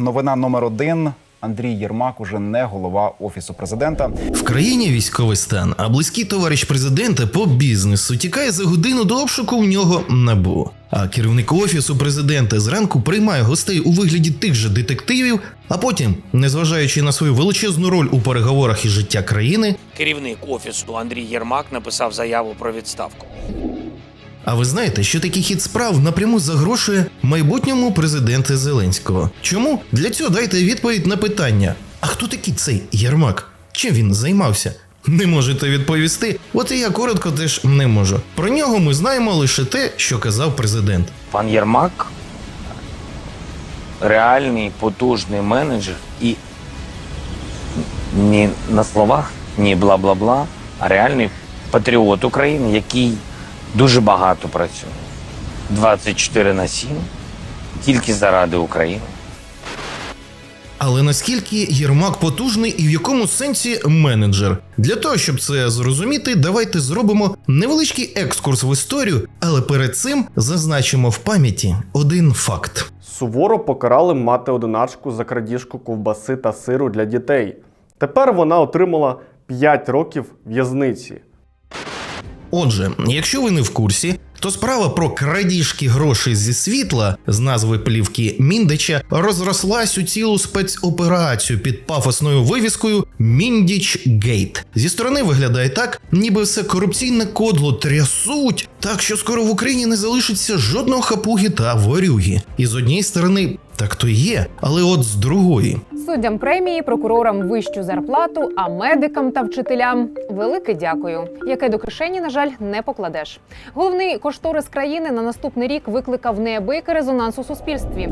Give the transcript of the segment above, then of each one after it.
Новина номер один. Андрій Єрмак уже не голова офісу президента. В країні військовий стан, а близький товариш президента по бізнесу тікає за годину до обшуку в нього набу. А керівник офісу президента зранку приймає гостей у вигляді тих же детективів, а потім, незважаючи на свою величезну роль у переговорах із життя країни, Керівник офісу Андрій Єрмак написав заяву про відставку. А ви знаєте, що такий хід справ напряму загрошує майбутньому президенту Зеленського? Чому? Для цього дайте відповідь на питання: а хто такий цей Єрмак? Чим він займався? Не можете відповісти, от і я коротко теж не можу. Про нього ми знаємо лише те, що казав президент. Пан Єрмак реальний потужний менеджер і ні на словах, ні бла-бла-бла, а реальний патріот України, який дуже багато працює. 24 на 7, тільки заради України. Але наскільки Єрмак потужний і в якому сенсі менеджер? Для того, щоб це зрозуміти, давайте зробимо невеличкий екскурс в історію, але перед цим зазначимо в пам'яті один факт. Суворо покарали мати одиначку за крадіжку ковбаси та сиру для дітей. Тепер вона отримала 5 років в'язниці. Отже, якщо ви не в курсі, то справа про крадіжки грошей зі світла з назви плівки Міндича розрослась у цілу спецоперацію під пафосною вивіскою Міндіч Гейт. Зі сторони виглядає так, ніби все корупційне кодло трясуть, так що скоро в Україні не залишиться жодного хапуги та ворюги. І з однієї сторони, так то є, але от з другої. Суддям премії, прокурорам вищу зарплату, а медикам та вчителям велике дякую, яке до кишені, на жаль, не покладеш. Головний кошторис країни на наступний рік викликав неабиякий резонанс у суспільстві.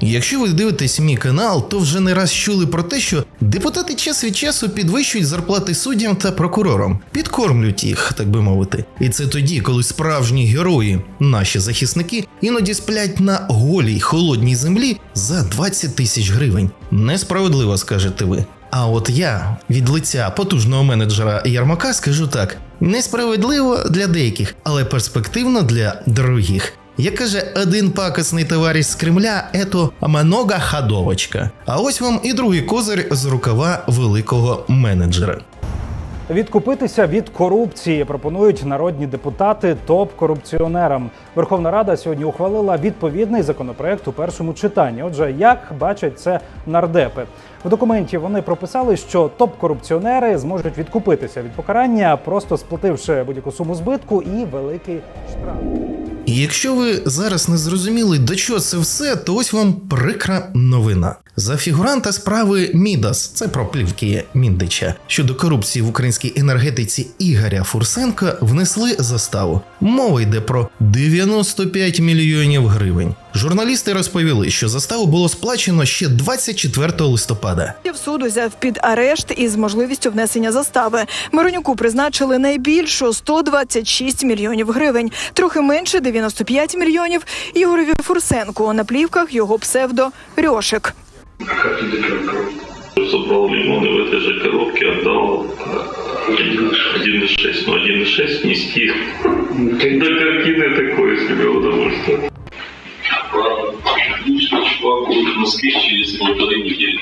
Якщо ви дивитесь мій канал, то вже не раз чули про те, що депутати час від часу підвищують зарплати суддям та прокурорам, підкормлюють їх, так би мовити. І це тоді, коли справжні герої, наші захисники, іноді сплять на голій холодній землі за 20 тисяч гривень. Несправедливо, скажете ви. А от я від лиця потужного менеджера Ярмака скажу так: несправедливо для деяких, але перспективно для других. Як каже один пакосний товариш з Кремля, ето много ходовочка. А ось вам і другий козир з рукава великого менеджера. Відкупитися від корупції пропонують народні депутати топ-корупціонерам. Верховна Рада сьогодні ухвалила відповідний законопроект у першому читанні. Отже, як бачать це нардепи в документі, вони прописали, що топ-корупціонери зможуть відкупитися від покарання, просто сплативши будь-яку суму збитку і великий штраф. Якщо ви зараз не зрозуміли, до чого це все, то ось вам прикра новина. За фігуранта справи Мідас, це про плівки Міндича, щодо корупції в українській енергетиці Ігоря Фурсенка внесли заставу. Мова йде про 95 мільйонів гривень. Журналісти розповіли, що заставу було сплачено ще 24 листопада. В суд узяв під арешт із можливістю внесення застави. Миронюку призначили найбільшу 126 мільйонів гривень, трохи менше 95 мільйонів. Ігорові Фурсенку на плівках його псевдо Рьошик. Собрал лимоны в этой же коробке, отдал э, 1,6. Ну, 1,6 нести. До картины такое себе удовольствие. Отлично, чувак будет в Москве через полторы недели.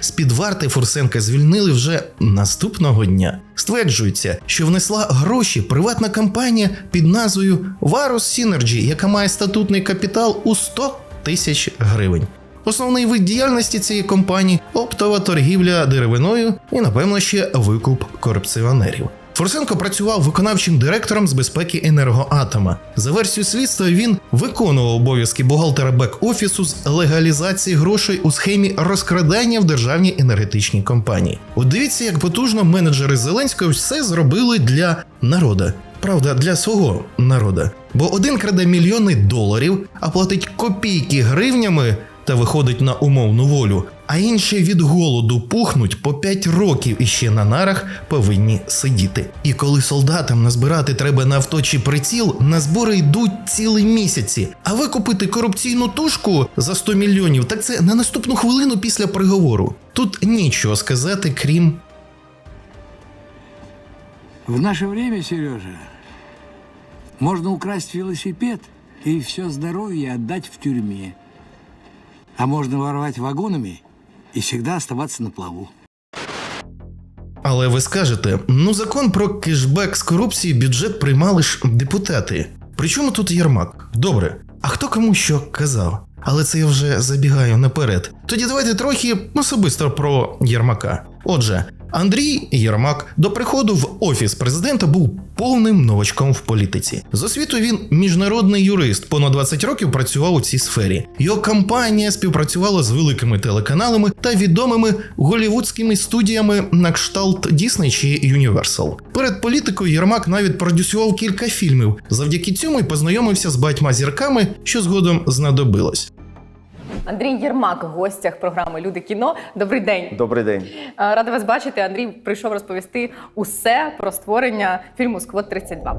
З-під варти Фурсенка звільнили вже наступного дня. Стверджується, що внесла гроші приватна компанія під назвою Varus Synergy, яка має статутний капітал у 100 тисяч гривень. Основний вид діяльності цієї компанії оптова торгівля деревиною і, напевно, ще викуп корупціонерів. Фурсенко працював виконавчим директором з безпеки енергоатома. За версією слідства він виконував обов'язки бухгалтера бек-офісу з легалізації грошей у схемі розкрадання в державній енергетичній компанії. От дивіться, як потужно менеджери Зеленського все зробили для народа. Правда, для свого народа. Бо один краде мільйони доларів, а платить копійки гривнями та виходить на умовну волю, а інші від голоду пухнуть по 5 років і ще на нарах повинні сидіти. І коли солдатам назбирати треба на авто чи приціл, на збори йдуть цілі місяці. А викупити корупційну тушку за 100 мільйонів, так це на наступну хвилину після приговору. Тут нічого сказати, крім В наше время, Сережа, можно украсть велосипед и все здоровье отдать в тюрьме. А можно воровать вагонами и всегда оставаться на плаву. Але ви скажете, ну закон про кешбек з корупції бюджет приймали ж депутати. Причому тут Єрмак? Добре, а хто кому що казав? Але це я вже забігаю наперед. Тоді давайте трохи особисто про Єрмака. Отже, Андрій Єрмак до приходу в офіс президента був повним новачком в політиці. З освітою він міжнародний юрист, понад 20 років працював у цій сфері. Його компанія співпрацювала з великими телеканалами та відомими голівудськими студіями на кшталт Disney чи Universal. Перед політикою Єрмак навіть продюсував кілька фільмів. Завдяки цьому й познайомився з батьма зірками, що згодом знадобилось. Андрій Єрмак гостях програми Люди кіно. Добрий день. Добрий день. Е, Рада вас бачити. Андрій прийшов розповісти усе про створення фільму Сквот 32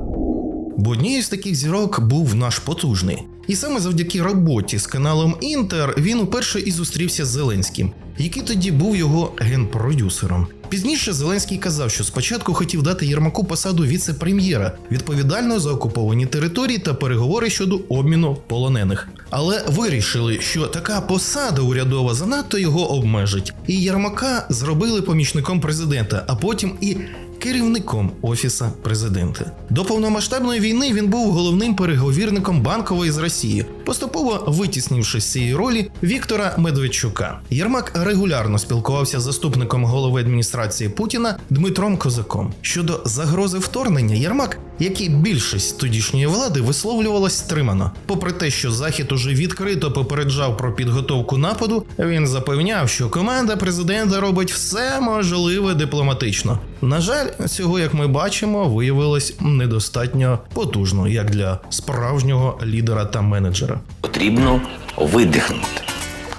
Бо однією з таких зірок був наш потужний. І саме завдяки роботі з каналом Інтер він уперше і зустрівся з Зеленським, який тоді був його генпродюсером. Пізніше Зеленський казав, що спочатку хотів дати Єрмаку посаду віце-прем'єра, відповідального за окуповані території та переговори щодо обміну полонених. Але вирішили, що така посада урядова занадто його обмежить, і Єрмака зробили помічником президента, а потім і керівником офіса президента. До повномасштабної війни він був головним переговірником банкової з Росії, поступово витіснивши з цієї ролі Віктора Медведчука. Єрмак регулярно спілкувався з заступником голови адміністрації Путіна Дмитром Козаком. Щодо загрози вторгнення, Єрмак, як і більшість тодішньої влади, висловлювалась стримано. Попри те, що Захід уже відкрито попереджав про підготовку нападу, він запевняв, що команда президента робить все можливе дипломатично. На жаль, цього, як ми бачимо, виявилось недостатньо потужно, як для справжнього лідера та менеджера. Потрібно видихнути,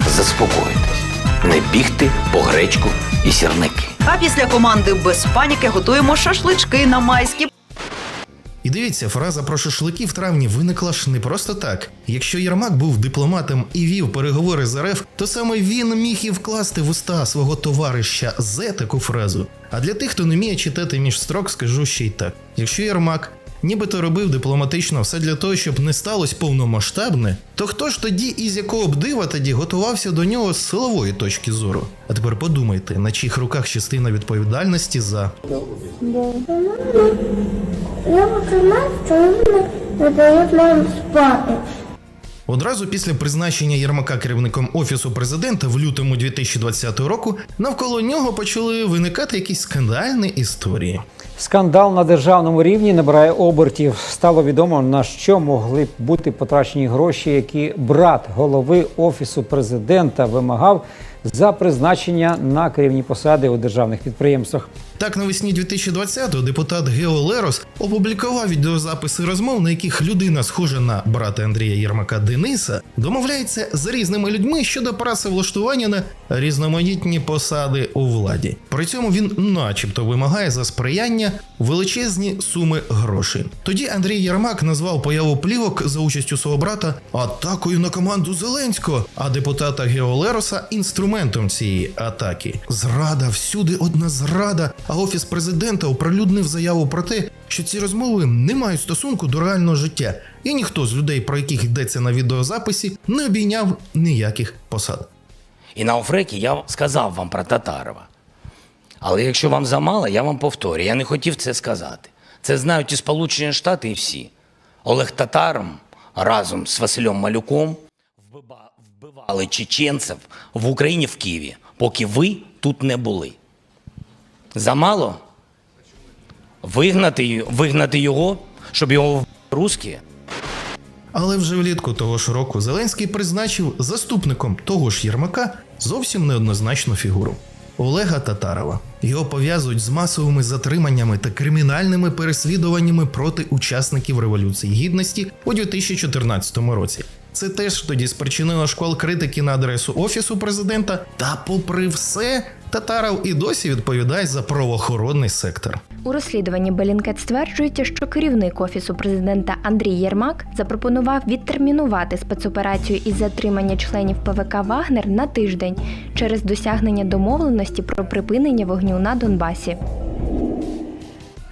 заспокоїтись, не бігти по гречку і сірники. А після команди без паніки готуємо шашлички на майські. І дивіться, фраза про шашлики в травні виникла ж не просто так. Якщо Єрмак був дипломатом і вів переговори з РФ, то саме він міг і вкласти в уста свого товариша Зе таку фразу. А для тих, хто не вміє читати між строк, скажу ще й так: якщо Єрмак нібито робив дипломатично все для того, щоб не сталося повномасштабне, то хто ж тоді і з якого б дива тоді готувався до нього з силової точки зору? А тепер подумайте, на чиїх руках частина відповідальності за нам спати. Одразу після призначення Єрмака керівником офісу президента в лютому 2020 року навколо нього почали виникати якісь скандальні історії. Скандал на державному рівні набирає обертів. Стало відомо на що могли б бути потрачені гроші, які брат голови офісу президента вимагав за призначення на керівні посади у державних підприємствах. Так, навесні 2020-го депутат Гео Лерос опублікував відеозаписи розмов, на яких людина, схожа на брата Андрія Єрмака Дениса, домовляється з різними людьми щодо працевлаштування на різноманітні посади у владі. При цьому він, начебто, вимагає за сприяння величезні суми грошей. Тоді Андрій Єрмак назвав появу плівок за участю свого брата атакою на команду Зеленського, а депутата Гео Лероса інструментом цієї атаки. Зрада, всюди одна зрада. А офіс президента оприлюднив заяву про те, що ці розмови не мають стосунку до реального життя, і ніхто з людей, про яких йдеться на відеозаписі, не обійняв ніяких посад. І на офрекі я сказав вам про Татарова. Але якщо вам замало, я вам повторю. Я не хотів це сказати. Це знають і Сполучені Штати, і всі. Олег Татаром разом з Василем Малюком вбива- вбивали чеченців в Україні в Києві, поки ви тут не були. Замало? Вигнати, вигнати його, щоб його русські? Але вже влітку того ж року Зеленський призначив заступником того ж Єрмака зовсім неоднозначну фігуру Олега Татарова. Його пов'язують з масовими затриманнями та кримінальними переслідуваннями проти учасників Революції Гідності у 2014 році. Це теж тоді спричинило шквал критики на адресу офісу президента. Та, попри все, Татаров і досі відповідає за правоохоронний сектор. У розслідуванні Белінкет стверджується, що керівник офісу президента Андрій Єрмак запропонував відтермінувати спецоперацію із затримання членів ПВК Вагнер на тиждень через досягнення домовленості про припинення вогню на Донбасі.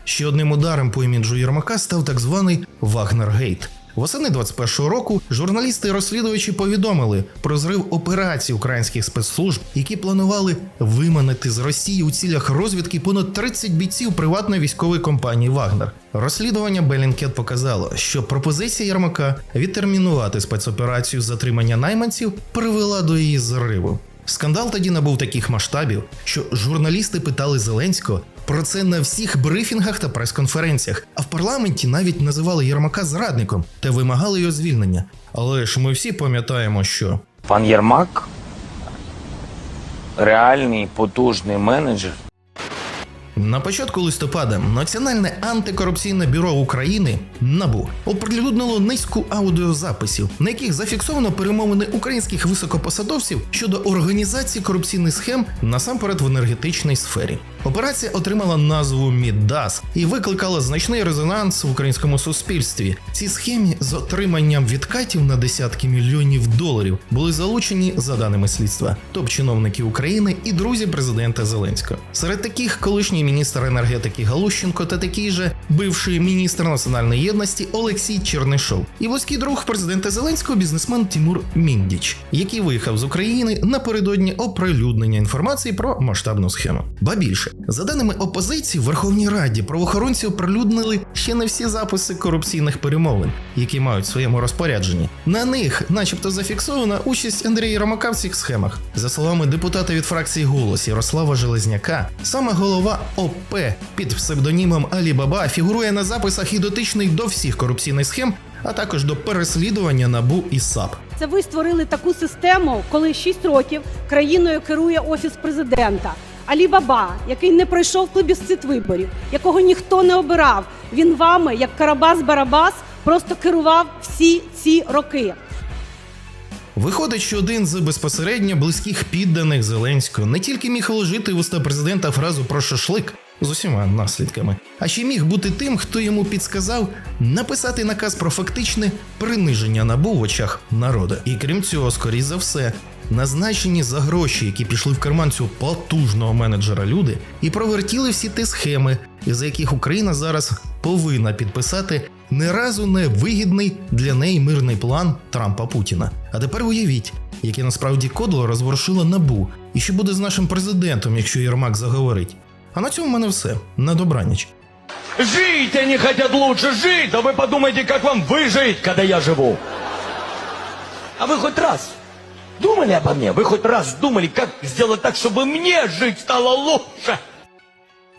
Ще одним ударом по іміджу Єрмака став так званий Вагнергейт. Восени 21-го року журналісти-розслідувачі повідомили про зрив операцій українських спецслужб, які планували виманити з Росії у цілях розвідки понад 30 бійців приватної військової компанії Вагнер. Розслідування Белінкет показало, що пропозиція Єрмака відтермінувати спецоперацію з затримання найманців привела до її зриву. Скандал тоді набув таких масштабів, що журналісти питали Зеленського про це на всіх брифінгах та прес-конференціях, а в парламенті навіть називали Єрмака зрадником та вимагали його звільнення. Але ж ми всі пам'ятаємо, що Пан Єрмак реальний потужний менеджер. На початку листопада Національне антикорупційне бюро України НАБУ оприлюднило низку аудіозаписів, на яких зафіксовано перемовини українських високопосадовців щодо організації корупційних схем насамперед в енергетичній сфері. Операція отримала назву Мідас і викликала значний резонанс в українському суспільстві. Ці схемі з отриманням відкатів на десятки мільйонів доларів були залучені, за даними слідства, топ-чиновники України і друзі президента Зеленського. Серед таких колишній міністр енергетики Галущенко та такий же бивший міністр національної єдності Олексій Чернишов і близький друг президента Зеленського бізнесмен Тимур Міндіч, який виїхав з України напередодні оприлюднення інформації про масштабну схему. Ба більше, за даними опозиції, в Верховній Раді правоохоронці оприлюднили ще не всі записи корупційних перемовин, які мають в своєму розпорядженні. На них, начебто, зафіксована участь Андрія Єрмака в цих схемах. За словами депутата від фракції Голос Ярослава Железняка, саме голова ОП під псевдонімом Алі Баба фігурує на записах і дотичний до всіх корупційних схем, а також до переслідування НАБУ і САП. Це ви створили таку систему, коли 6 років країною керує офіс президента. Алі Баба, який не пройшов плебісцит виборів, якого ніхто не обирав. Він вами, як Карабас-Барабас, просто керував всі ці роки. Виходить, що один з безпосередньо близьких підданих Зеленського не тільки міг вложити в уста президента фразу про шашлик з усіма наслідками, а ще міг бути тим, хто йому підсказав написати наказ про фактичне приниження набу в очах народу. І крім цього, скоріш за все, назначені за гроші, які пішли в карман цього потужного менеджера люди, і провертіли всі ті схеми, із яких Україна зараз повинна підписати не разу не вигідний для неї мирний план Трампа Путіна. А тепер уявіть, яке насправді кодло розворушило набу, і що буде з нашим президентом, якщо Єрмак заговорить. А на цьому в мене все. На добраніч. Жить они хотят лучше жить, да вы подумайте, как вам выжить, когда я живу. А вы хоть раз думали обо мне? Вы хоть раз думали, как сделать так, чтобы мне жить стало лучше?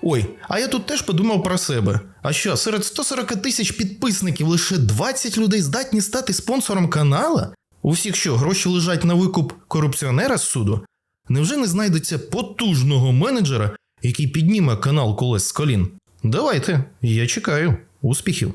Ой, а я тут теж подумав про себе. А що, серед 140 тисяч підписників лише 20 людей здатні стати спонсором канала? У всіх що, гроші лежать на викуп корупціонера з суду? Невже не знайдеться потужного менеджера, який підніме канал колес з колін? Давайте, я чекаю. Успіхів!